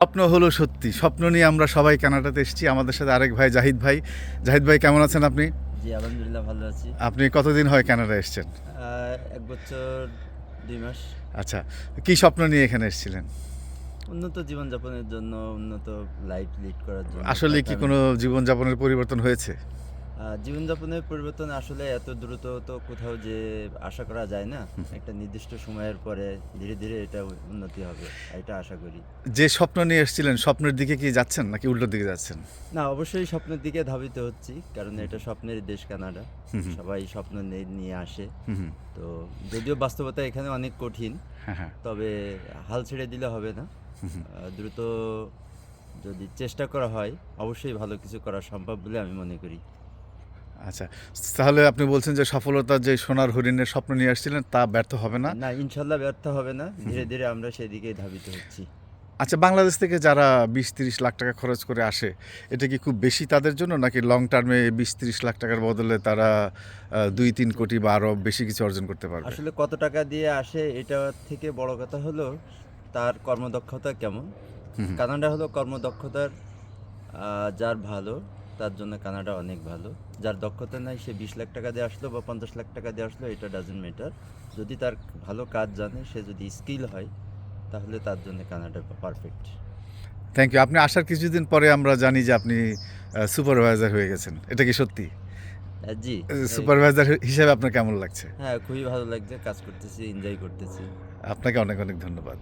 স্বপ্ন হলো সত্যি। স্বপ্ন নিয়ে আমরা সবাই কানাডাতে এসেছি। আমাদের সাথে আরেক ভাই জাহিদ ভাই। জাহিদ ভাই কেমন আছেন আপনি? জি আলহামদুলিল্লাহ ভালো আছি। আপনি কতদিন হয় কানাডা এসছেন? এক বছর দুই মাস। আচ্ছা কি স্বপ্ন নিয়ে এখানে এসেছিলেন? উন্নত জীবনযাপনের জন্য উন্নত লাইফ লিড করার জন্য। আসলে কি কোনো জীবনযাপনের পরিবর্তন হয়েছে? জীবনযাপনের পরিবর্তন আসলে এত দ্রুত তো কোথাও যে আশা করা যায় না একটা নির্দিষ্ট সময়ের পরে ধীরে ধীরে এটা উন্নতি হবে এটা আশা করি। যে স্বপ্ন নিয়ে এসেছিলেন স্বপ্নের দিকে কি যাচ্ছেন নাকি উল্টোর দিকে যাচ্ছেন? না অবশ্যই স্বপ্নের দিকে ধাবিত হচ্ছি কারণ এটা স্বপ্নের দেশ কানাডা। সবাই স্বপ্ন নিয়ে- নিয়ে আসে। তো যদিও বাস্তবতা এখানে অনেক কঠিন হ্যাঁ হ্যাঁ। তবে হাল ছেড়ে দিলে হবে না। দ্রুত যদি চেষ্টা করা হয় অবশ্যই ভালো কিছু করা সম্ভব বলে আমি মনে করি। আচ্ছা তাহলে আপনি বলছেন যে সফলতা যে সোনার হরিণের স্বপ্ন নিয়ে আসছিলেন তা ব্যর্থ হবে না? না ইনশাল্লাহ ব্যর্থ হবে না। ধীরে ধীরে আমরা সেদিকে ধাবিত হচ্ছি। আচ্ছা বাংলাদেশ থেকে যারা বিশ তিরিশ লাখ টাকা খরচ করে আসে এটা কি খুব বেশি তাদের জন্য নাকি লং টার্মে বিশ তিরিশ লাখ টাকার বদলে তারা দুই তিন কোটি বা আরও বেশি কিছু অর্জন করতে পারবে? আসলে কত টাকা দিয়ে আসে এটা থেকে বড় কথা হলো তার কর্মদক্ষতা কেমন। কানাডা হলো কর্মদক্ষতার যার ভালো তার জন্য কানাডা অনেক ভালো। যার দক্ষতা নাই সে বিশ লাখ টাকা দিয়ে আসলো বা পঞ্চাশ লাখ টাকা দিয়ে আসলো এটা ডাজেন্ট ম্যাটার যদি তার ভালো কাজ জানে সে যদি স্কিল হয় তাহলে তার জন্য কানাডা পারফেক্ট থ্যাংক ইউ আপনি আসার কিছুদিন পরে আমরা জানি যে আপনি সুপারভাইজার হয়ে গেছেন। এটা কি সত্যি? জি। সুপারভাইজার হিসেবে আপনার কেমন লাগছে? হ্যাঁ খুবই ভালো লাগছে কাজ করতেছি এনজয় করতেছি। আপনাকে অনেক অনেক ধন্যবাদ।